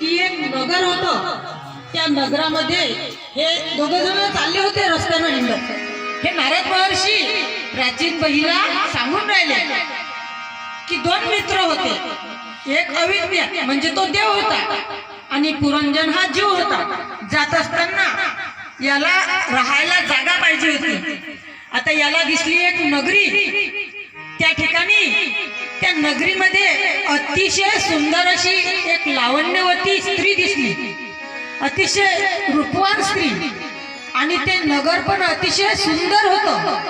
की एक नगर होतं. त्या नगरामध्ये हे दोघ जण चालले होते रस्त्यानं हे नारद महर्षी प्राचीन बहिला सांगून राहिले की दोन मित्र होते. एक अविज्ञ म्हणजे तो देव होता आणि पुरंजन हा जीव होता. जात असताना याला राहायला जागा पाहिजे होती. आता याला दिसली एक नगरी. त्या ठिकाणी त्या नगरीमध्ये अतिशय सुंदर अशी एक लावण्यवती स्त्री दिसली. अतिशय रूपवान स्त्री. आणि ते नगर पण अतिशय सुंदर होतं.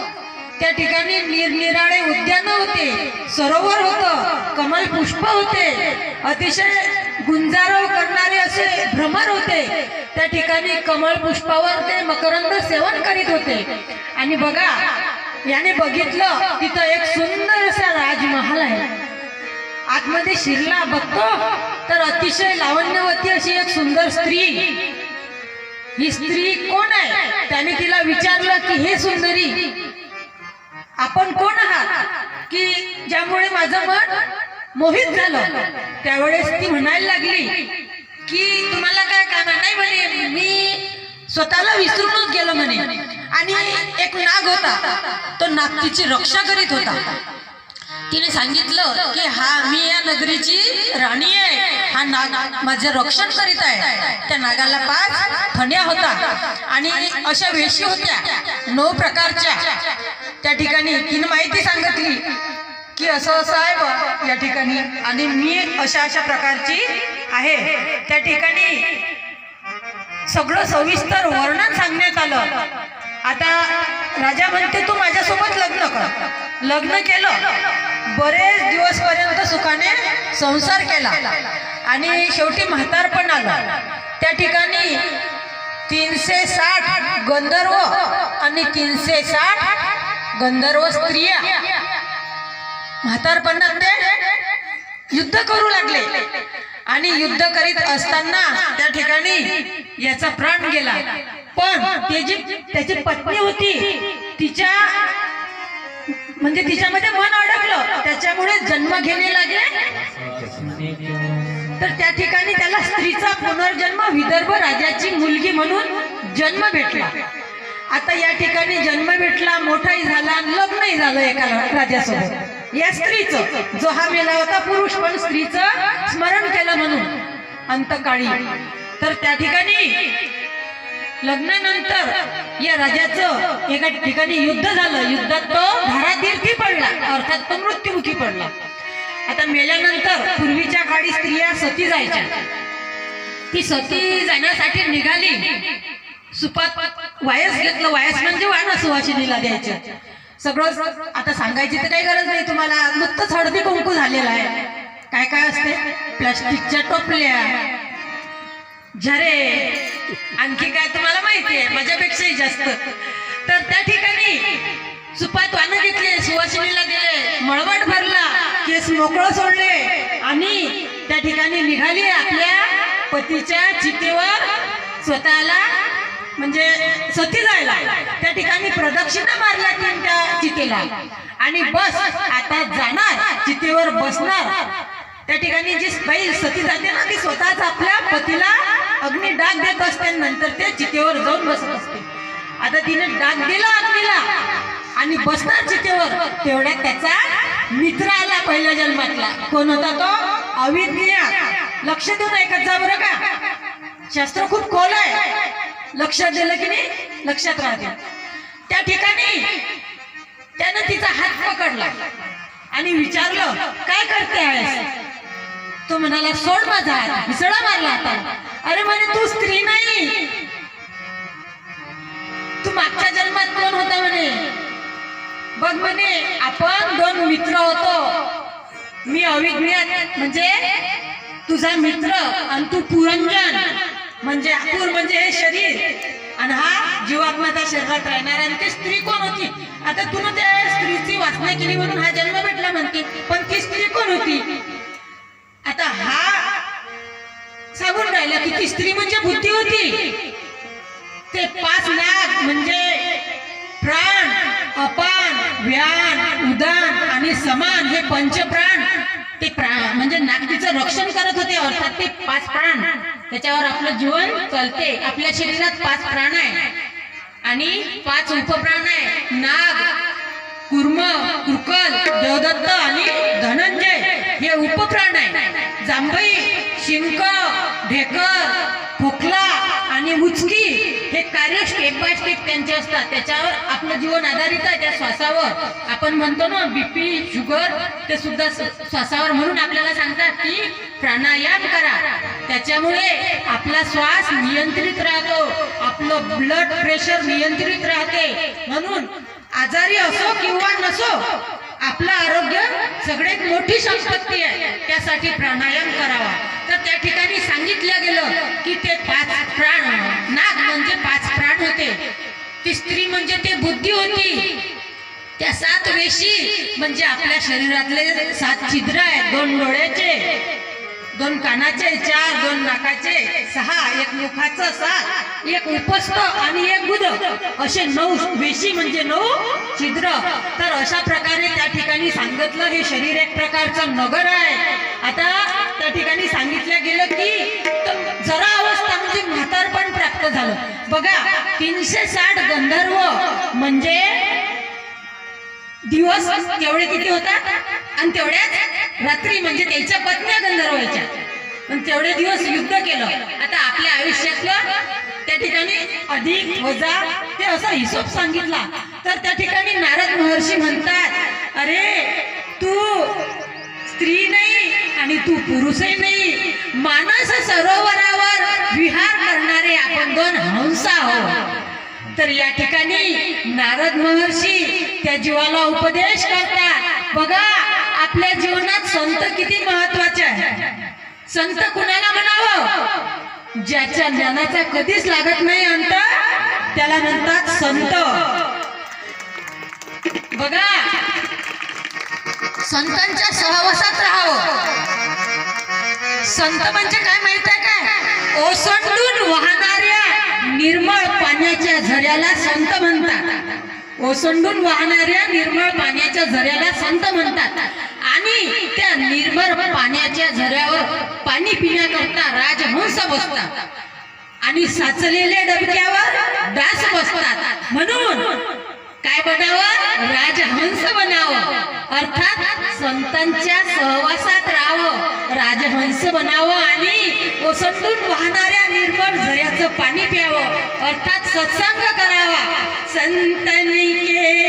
त्या ठिकाणी निरनिराळे उद्यान होते सरोवर होतं कमल पुष्प होते अतिशय गुंजारव करणारे असे भ्रमर होते. त्या ठिकाणी कमळ पुष्पावर ते मकरंद सेवन करीत होते. आणि बघा याने बघितलं तिथं एक सुंदर असा राजमहाल आहे. आतमध्ये शिरला बघतो तर अतिशय लावण्यवती अशी एक सुंदर स्त्री. ही स्त्री कोण आहे? त्याने तिला विचारलं की हे सुंदरी आपण कोण आहात? की ज्यामुळे माझं मन मोहित झालं. त्यावेळेस ती म्हणायला लागली की तुम्हाला काय काम नाही म्हणे? मी स्वतःला विसरूनच गेलो म्हणे. आणि एक नाग होता. तो नागतीची रक्षा करीत होता. तिने सांगितलं की हा मी या नगरीची राणी आहे. हा नाग माझे रक्षण करीत आहे. त्या नागाला पाच फण्या होता. आणि अशा वेशी होत्या. नऊ प्रकारच्या. त्या ठिकाणी तिने माहिती सांगितली की असं असं आहे बा या ठिकाणी. आणि मी अशा अशा प्रकारची आहे. त्या ठिकाणी सगळं सविस्तर वर्णन सांगण्यात आलं. आता राजा म्हणते तू माझ्यासोबत लग्न कर. लग्न केलं. बरेच दिवस पर्यंत सुखाने संसार केला. आणि शेवटी म्हातारपण आलं. त्या ठिकाणी तीनशे साठ गंधर्व आणि तीनशे साठ गंधर्व स्त्रिया. म्हातारपणात ते युद्ध करू लागले. आणि युद्ध करीत असताना त्या ठिकाणी याचा प्राण गेला. पण त्याची त्याची पत्नी होती तिच्या म्हणजे तिच्यामध्ये मन अडकलं. त्याच्यामुळे जन्म घेणे लागले. तर त्या ठिकाणी त्याला स्त्रीचा पुनर्जन्म विदर्भ राजाची मुलगी म्हणून जन्म भेटला. आता या ठिकाणी जन्म भेटला मोठाही झाला आणि लग्नही झालं एका राजासोबत. या स्त्रीचं जो हा मेला होता पुरुष पण स्त्रीचं स्मरण केलं म्हणून. अंतकाळी. तर त्या ठिकाणी लग्नानंतर या राजाचं एका ठिकाणी युद्ध झालं. युद्धात तो धारातीर्थी पडला. अर्थात तो मृत्युमुखी पडला. आता मेल्यानंतर पूर्वीच्या काळी स्त्रिया सती जायच्या. ती सती जाण्यासाठी निघाली. सुपात वायस घेतलं. वायस म्हणजे वाणा सुवासिनीला द्यायचं. सगळं आता सांगायची तर काही गरज नाही तुम्हाला. नुकतंच हळदी कुंकू झालेला आहे. काय काय असते? प्लास्टिकच्या टोपल्या झरे आणखी काय तुम्हाला माहिती आहे माझ्यापेक्षाही जास्त. तर त्या ठिकाणी सुपात वानं घेतले सुवासिनीला दिले मळवट भरला केस मोकळं सोडले आणि त्या ठिकाणी निघाली आपल्या पतीच्या चितेवर स्वतःला म्हणजे सती जायला. त्या ठिकाणी प्रदक्षिणा मारल्या तीन त्या चितेला आणि बस आता जाणार चितेवर बसणार. त्या ठिकाणी जी बाई सती जाते ना ती स्वतःच आपल्या पतीला अग्नी डाग देत असते नंतर ते चितेवर जाऊन बसत असते. आता तिने डाग दिला अग्नीला आणि बसणार चितेवर. तेवढ्या त्याचा मित्र आला पहिल्या जन्मातला. कोण होता तो? अविज्ञ लक्ष देऊन ऐकत जा बरं का. शास्त्र खूप खोल आहे. लक्षात दिलं की नाही? लक्षात राहते. त्या ठिकाणी त्यानं तिचा हात पकडला आणि विचारलं काय करते आहेस तो म्हणाला सोड माझा हात मारला आता. अरे म्हणे तू स्त्री नाही. तू मागच्या जन्मात कोण होता म्हणे? बघ म्हणे आपण दोन मित्र होतो. मी अविज्ञात म्हणजे तुझा मित्र आणि तू पुरंजन. म्हणजे अपूर म्हणजे हे शरीर. आणि हा जीवात्माचा शरीरात राहणार आणि ती स्त्री कोण होती? आता तुला त्या स्त्रीची वाचना केली म्हणून हा जन्म भेटला म्हणते पण ती स्त्री कोण होती? आता हा सांगून राहिला की ती स्त्री म्हणजे बुद्धी होती. ते पाच लाख म्हणजे प्राण अपान व्यान उदान आणि समान हे पंचप्राण. ते प्राण म्हणजे नागरीचं रक्षण करत होते अर्थात ते पाच प्राण. त्याच्यावर आपलं जीवन चालते. आपल्या शरीरात पाच प्राण आहे. आणि पाच उपप्राण आहे. नाग कुर्म कुरकल देवदत्त आणि धनंजय. हे उपप्राण आहे. जांभई शिंक ढेकर खोकला आणि उचकी हे कार्य स्टेप बाय स्टेप त्यांचे असतात. त्याच्यावर आपलं जीवन आधारित आहे त्या श्वासावर. आपण म्हणतो ना बीपी शुगर ते सुद्धा श्वासावर म्हणून आपल्याला सांगतात की प्राणायाम करा. त्याच्यामुळे आपला श्वास नियंत्रित राहतो. आपलं ब्लड प्रेशर नियंत्रित राहते. म्हणून आजारी असो किंवा नसो आपलं आरोग्य सगळ्यात मोठी संपत्ती आहे. त्यासाठी प्राणायाम करावा. तर त्या ठिकाणी सांगितलं गेलं की ते पाच प्राण नाग म्हणजे पाच प्राण होते. ती स्त्री म्हणजे ते बुद्धी होती. त्या सात वेशी म्हणजे आपल्या शरीरातले सात छिद्र आहेत. दोन डोळ्याचे. दोन कानाचे चार दोन नाकाचे सहा एक मुखाचं सात एक उपस्थ आणि एक गुद असे नऊ वेशी म्हणजे नऊ छिद्र. तर अशा प्रकारे त्या ठिकाणी सांगितलं हे शरीर एक प्रकारचं नगर आहे. आता त्या ठिकाणी सांगितलं गेलं की जरा अवस्था म्हणजे म्हातारपण प्राप्त झालं. बघा तीनशे साठ गंधर्व म्हणजे दिवस एवढे किती होतात? आणि तेवढ्याच रात्री म्हणजे त्याच्या पत्न्या गंधर्वायच्या पण तेवढे दिवस युद्ध केलं. आता आपल्या आयुष्यातलं त्या ठिकाणी अधिक वजा ते असा हिशोब सांगितला. तर त्या ठिकाणी नारद महर्षी म्हणतात अरे तू स्त्री नाही आणि तू पुरुषही नाही. मानस सरोवरावर विहार करणारे आपण दोन हंस आहोत. तर या ठिकाणी नारद महर्षी त्या जीवाला उपदेश करतात बघा आपल्या जीवनात संत किती महत्त्वाचे आहे संत कुणाला म्हणावं? ज्याच्या ज्ञानाचा कधीच लागत नाही अंत त्याला म्हणतात संत. बघा संतांच्या सहवासात राहावं. संत म्हणजे काय माहीत आहे काय? ओसंडून वाहणाऱ्या निर्मळ पाण्याच्या झऱ्याला संत म्हणतात. ओसंडून वाहणाऱ्या निर्मळ पाण्याच्या झऱ्याला संत म्हणतात. नाही त्या निर्भर पाण्याच्या झऱ्यावर पाणी पिण्याकरता राजहंस बसतात. आणि साचलेल्या डबक्यावर दास बसतात. म्हणून काय बनावं राजहंस बनावं. अर्थात संतांच्या सहवासात राहावं. राजहंस बनावं आणि ओसंडून वाहणाऱ्या निर्मळ झऱ्याचं पाणी प्यावं. अर्थात सत्संग करावा. संतनी के